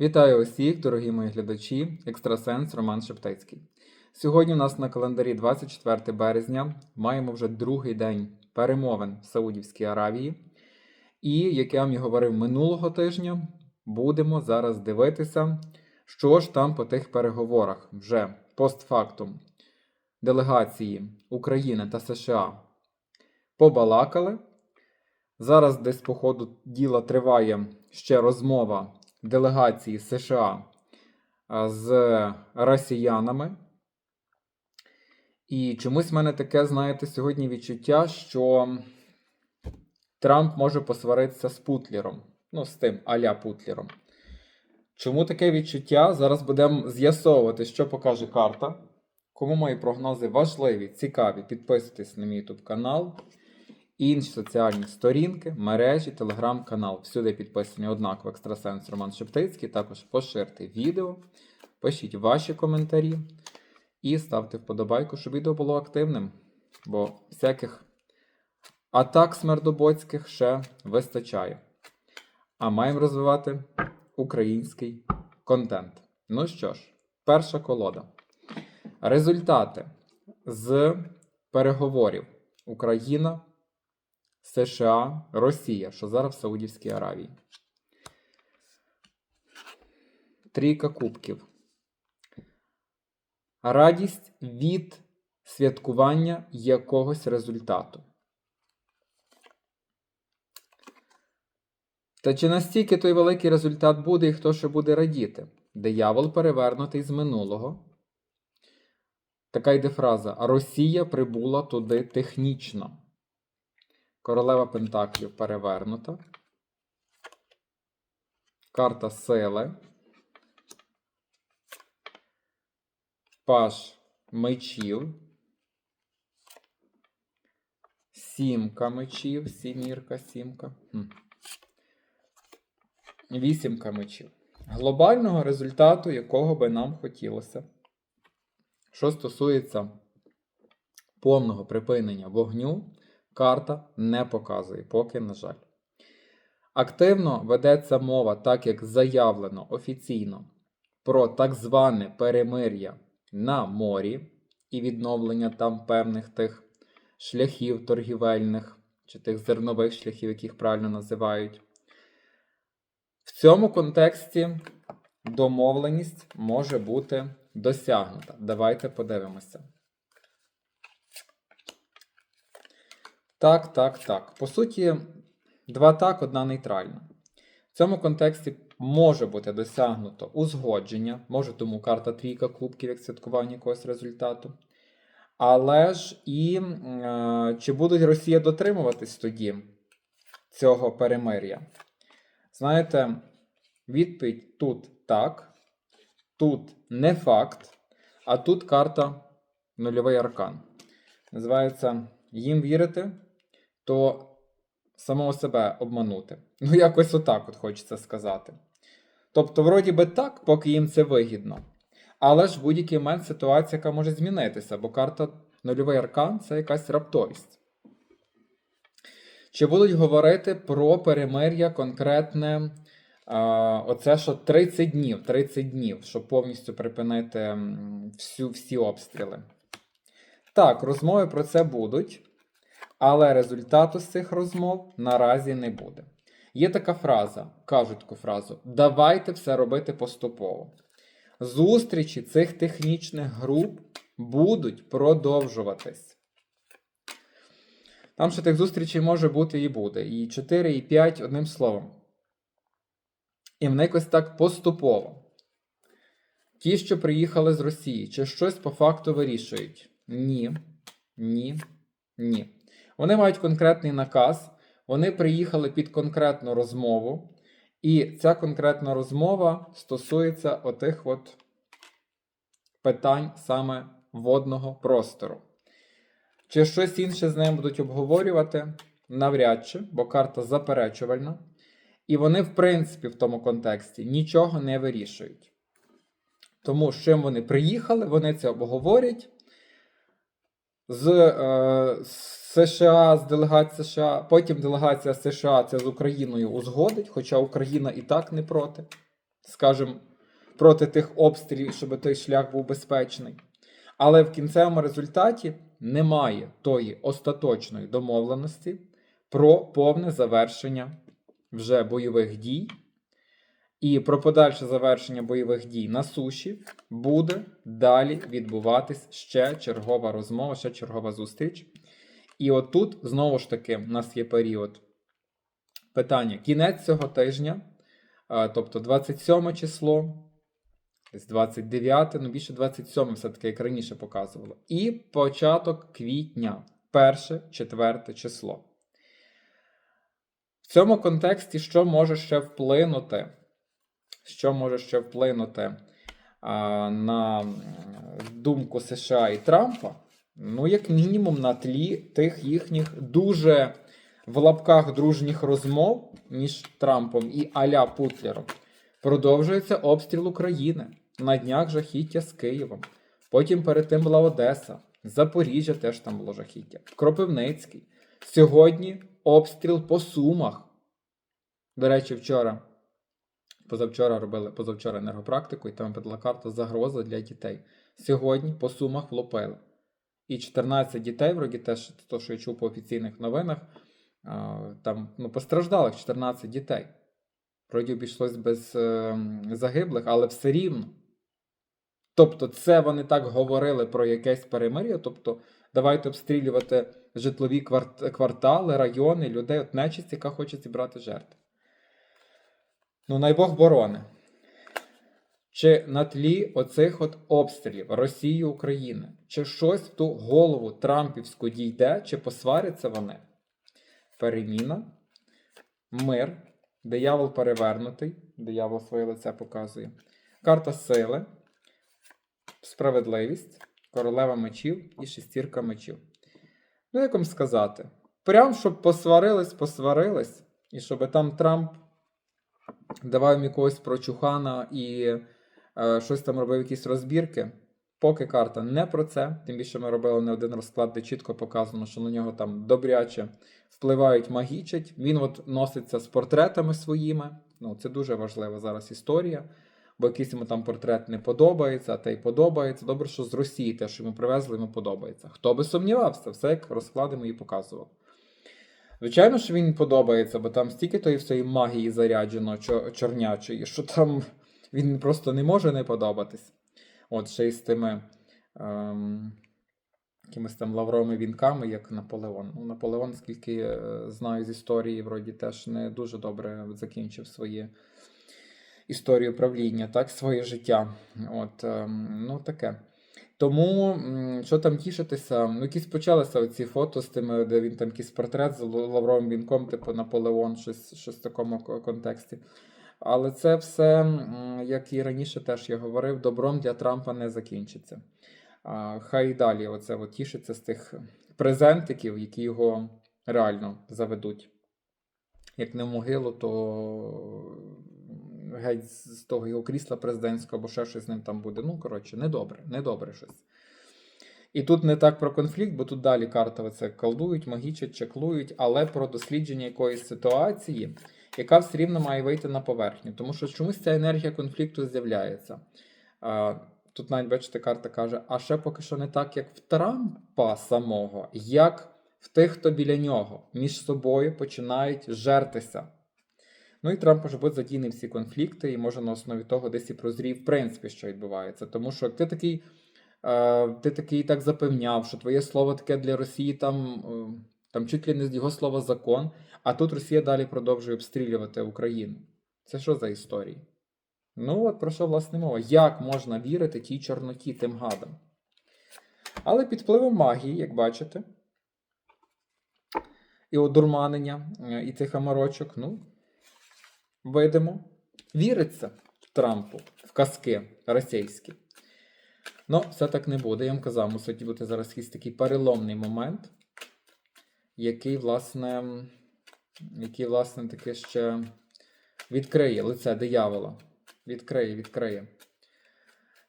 Вітаю усіх, дорогі мої глядачі, екстрасенс Роман Шептицький. Сьогодні у нас на календарі 24 березня маємо вже другий день перемовин в Саудівській Аравії. І, як я вам і говорив минулого тижня, будемо зараз дивитися, що ж там по тих переговорах вже постфактум делегації України та США побалакали. Зараз десь по ходу діла триває ще розмова делегації США з росіянами. І чомусь в мене таке, знаєте, сьогодні відчуття, що Трамп може посваритися з Путлером. Ну, з тим аля Путлером. Чому таке відчуття? Зараз будемо з'ясовувати, що покаже карта. Кому мої прогнози важливі, цікаві, підписуйтесь на мій YouTube канал. Інші соціальні сторінки, мережі, телеграм-канал. Всюди підписані однаково екстрасенс Роман Шептицький. Також поширте відео, пишіть ваші коментарі і ставте вподобайку, щоб відео було активним. Бо всяких атак смердобоцьких ще вистачає. А маємо розвивати український контент. Ну що ж, перша колода. Результати з переговорів Україна. США, Росія, що зараз в Саудівській Аравії. Трійка кубків. Радість від святкування якогось результату. Та чи настільки той великий результат буде і хто ще буде радіти? Диявол перевернутий з минулого. Така йде фраза: Росія прибула туди технічно. Королева Пентаклів перевернута. Карта сили. Паш мечів. Сімка мечів. Сімірка, сімка. Хм. Вісімка мечів. Глобального результату, якого би нам хотілося. Що стосується повного припинення вогню. Карта не показує, поки, на жаль. Активно ведеться мова, так як заявлено офіційно, про так зване перемир'я на морі і відновлення там певних тих шляхів торгівельних чи тих зернових шляхів, яких правильно називають. В цьому контексті домовленість може бути досягнута. Давайте подивимося. Так, так, так. По суті, два так, одна нейтральна. В цьому контексті може бути досягнуто узгодження, може тому карта трійка кубків як святкування якогось результату. Але ж і е, чи будуть Росія дотримуватись тоді цього перемир'я? Знаєте, відповідь тут так, тут не факт, а тут карта нульовий аркан. Називається їм вірити то самого себе обманути. Ну, якось отак от хочеться сказати. Тобто, вроді би так, поки їм це вигідно. Але ж в будь-який момент ситуація, яка може змінитися, бо карта нульовий аркан це якась раптовість. Чи будуть говорити про перемир'я конкретне, оце що 30 днів, 30 днів, щоб повністю припинити всю, всі обстріли? Так, розмови про це будуть. Але результату з цих розмов наразі не буде. Є така фраза, кажуть таку фразу: давайте все робити поступово. Зустрічі цих технічних груп будуть продовжуватись. Там ще тих зустрічей може бути і буде. І 4, і 5, одним словом. І вони якось так поступово. Ті, що приїхали з Росії, чи щось по факту вирішують? Ні, ні, ні. Вони мають конкретний наказ, вони приїхали під конкретну розмову, і ця конкретна розмова стосується отих от питань саме водного простору. Чи щось інше з ними будуть обговорювати? Навряд чи, бо карта заперечувальна. І вони, в принципі, в тому контексті нічого не вирішують. Тому з чим вони приїхали, вони це обговорять. З, е, США, з делегації США, потім делегація США це з Україною узгодить, хоча Україна і так не проти. скажімо, проти тих обстрілів, щоб той шлях був безпечний. Але в кінцевому результаті немає тої остаточної домовленості про повне завершення вже бойових дій. І про подальше завершення бойових дій на суші буде далі відбуватись ще чергова розмова, ще чергова зустріч. І отут знову ж таки у нас є період питання. Кінець цього тижня, тобто 27 число, 29, ну більше 27, все-таки як раніше показувало. І початок квітня, перше, четверте число. В цьому контексті, що може ще вплинути? Що може ще вплинути на думку США і Трампа? Ну, як мінімум, на тлі тих їхніх дуже в лапках дружніх розмов між Трампом і Аля Путлером. Продовжується обстріл України. На днях жахіття з Києвом. Потім перед тим була Одеса. Запоріжжя теж там було жахіття. Кропивницький. Сьогодні обстріл по Сумах. До речі, вчора, позавчора робили позавчора енергопрактику, і там подала карта загроза для дітей. Сьогодні по Сумах влупили. І 14 дітей, вроді теж то, що я чув по офіційних новинах, там ну, постраждалих 14 дітей. Вроді обійшлось без е, загиблих, але все рівно. Тобто, це вони так говорили про якесь перемир'я. Тобто, давайте обстрілювати житлові квартали, райони, людей, от нечисть, яка хоче зібрати жертв. Ну, най Бог борони. Чи на тлі оцих от обстрілів Росії України, чи щось в ту голову Трампівську дійде, чи посваряться вони? Переміна, мир, диявол перевернутий, диявол своє лице показує. Карта сили, справедливість, королева мечів і шестірка мечів. Ну, як вам сказати? Прям щоб посварились, посварились, і щоб там Трамп давав якогось прочухана і е, щось там робив, якісь розбірки. Поки карта не про це, тим більше ми робили не один розклад, де чітко показано, що на нього там добряче впливають, магічать. Він от носиться з портретами своїми. Ну, це дуже важлива зараз історія, бо якийсь йому там портрет не подобається, а те й подобається. Добре, що з Росії те, що йому привезли, йому подобається. Хто би сумнівався, все як розклади мої показував. Звичайно, що він подобається, бо там стільки тої всієї магії заряджено чорнячої, що там він просто не може не подобатись. От ще й з тими ем, якимись там лавровими вінками, як Наполеон. Ну, Наполеон, скільки е, знаю з історії, вроді теж не дуже добре закінчив свої історію правління, так, своє життя. От, ем, ну таке. Тому, що там тішитися, ну якісь почалися оці фото з тими, де він там якийсь портрет з лавровим вінком, типу Наполеон, щось, щось в такому контексті. Але це все, як і раніше теж я говорив, добром для Трампа не закінчиться. Хай і далі оце от тішиться з тих презентиків, які його реально заведуть. Як не в могилу, то геть з того його крісла президентського, або ще щось з ним там буде. Ну, коротше, недобре, недобре щось. І тут не так про конфлікт, бо тут далі карта оце колдують, магічать, чеклують, але про дослідження якоїсь ситуації, яка все рівно має вийти на поверхню. Тому що чомусь ця енергія конфлікту з'являється. Тут навіть бачите, карта каже: а ще поки що не так, як в Трампа самого, як в тих, хто біля нього, між собою починають жертися. Ну і Трамп може бути задійний в ці конфлікти, і може на основі того десь і прозрів, в принципі, що відбувається. Тому що ти такий, е, ти такий так запевняв, що твоє слово таке для Росії там, е, там чуть ли не його слова закон, а тут Росія далі продовжує обстрілювати Україну. Це що за історії? Ну, от про що власне мова? Як можна вірити тій чорноті, тим гадам? Але під впливом магії, як бачите, і одурманення, е, і цих амарочок, ну, видимо, віриться Трампу в казки російські. Ну, все так не буде. Я вам казав, мусить бути зараз якийсь такий переломний момент, який, власне, який, власне, таки ще відкриє лице диявола. Відкриє, відкриє.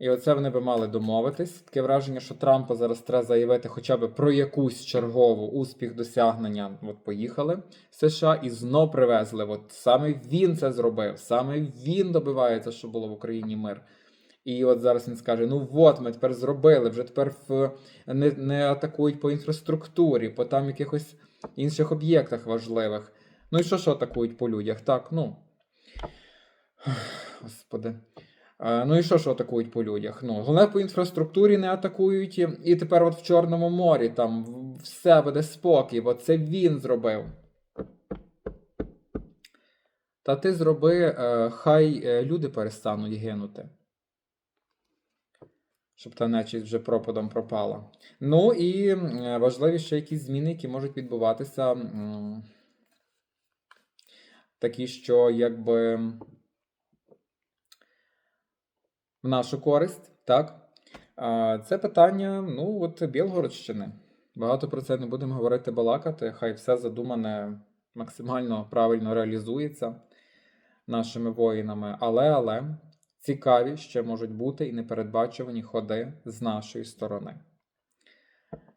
І оце вони би мали домовитись. Таке враження, що Трампа зараз треба заявити хоча б про якусь чергову успіх досягнення. От поїхали в США і знов привезли. От саме він це зробив, саме він добивається, щоб було в Україні мир. І от зараз він скаже: ну от ми тепер зробили, вже тепер в, не, не атакують по інфраструктурі, по там якихось інших об'єктах важливих. Ну і що що атакують по людях? Так, ну. Господи. Е, Ну і що ж атакують по людях? Ну, головне по інфраструктурі не атакують. І тепер от в Чорному морі там все буде спокій, бо це він зробив. Та ти зроби, е, хай е, люди перестануть гинути. Щоб та нечість вже пропадом пропала. Ну і важливі ще якісь зміни, які можуть відбуватися. Такі, що якби в нашу користь, так? Це питання, ну, от Білгородщини. Багато про це не будемо говорити, балакати. Хай все задумане максимально правильно реалізується нашими воїнами. Але, але цікаві ще можуть бути і непередбачувані ходи з нашої сторони.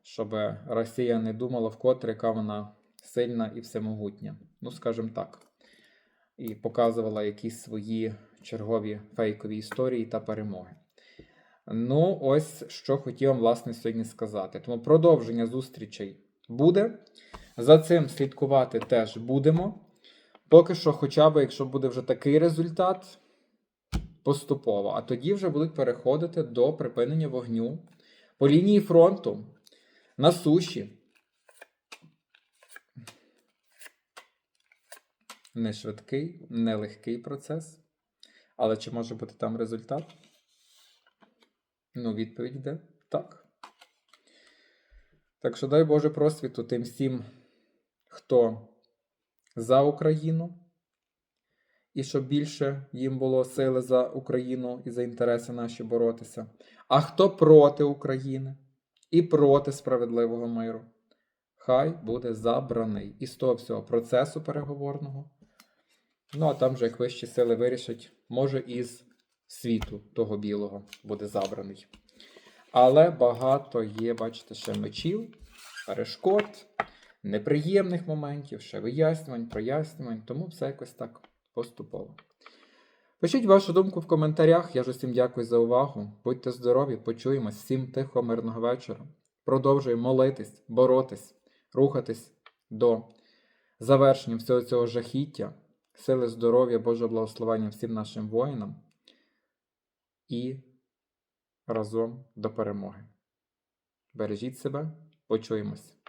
Щоб Росія не думала вкотре, яка вона сильна і всемогутня. Ну, скажімо так і показувала якісь свої чергові фейкові історії та перемоги. Ну, ось що хотів вам, власне, сьогодні сказати. Тому продовження зустрічей буде. За цим слідкувати теж будемо. Поки що, хоча б, якщо буде вже такий результат, поступово. А тоді вже будуть переходити до припинення вогню по лінії фронту на суші. Не швидкий, не легкий процес. Але чи може бути там результат? Ну, відповідь йде так. Так що дай Боже просвіту тим всім, хто за Україну, і щоб більше їм було сили за Україну і за інтереси наші боротися. А хто проти України і проти справедливого миру, хай буде забраний із того всього процесу переговорного. Ну, а там же, як вищі сили вирішать, може із світу того білого буде забраний. Але багато є, бачите, ще мечів, перешкод, неприємних моментів, ще вияснювань, прояснювань, тому все якось так поступово. Пишіть вашу думку в коментарях. Я ж усім дякую за увагу. Будьте здорові, почуємось. Всім тихого, мирного вечора. Продовжуємо молитись, боротись, рухатись до завершення всього цього жахіття. Сили здоров'я, Божого благословення всім нашим воїнам і разом до перемоги. Бережіть себе, почуємось.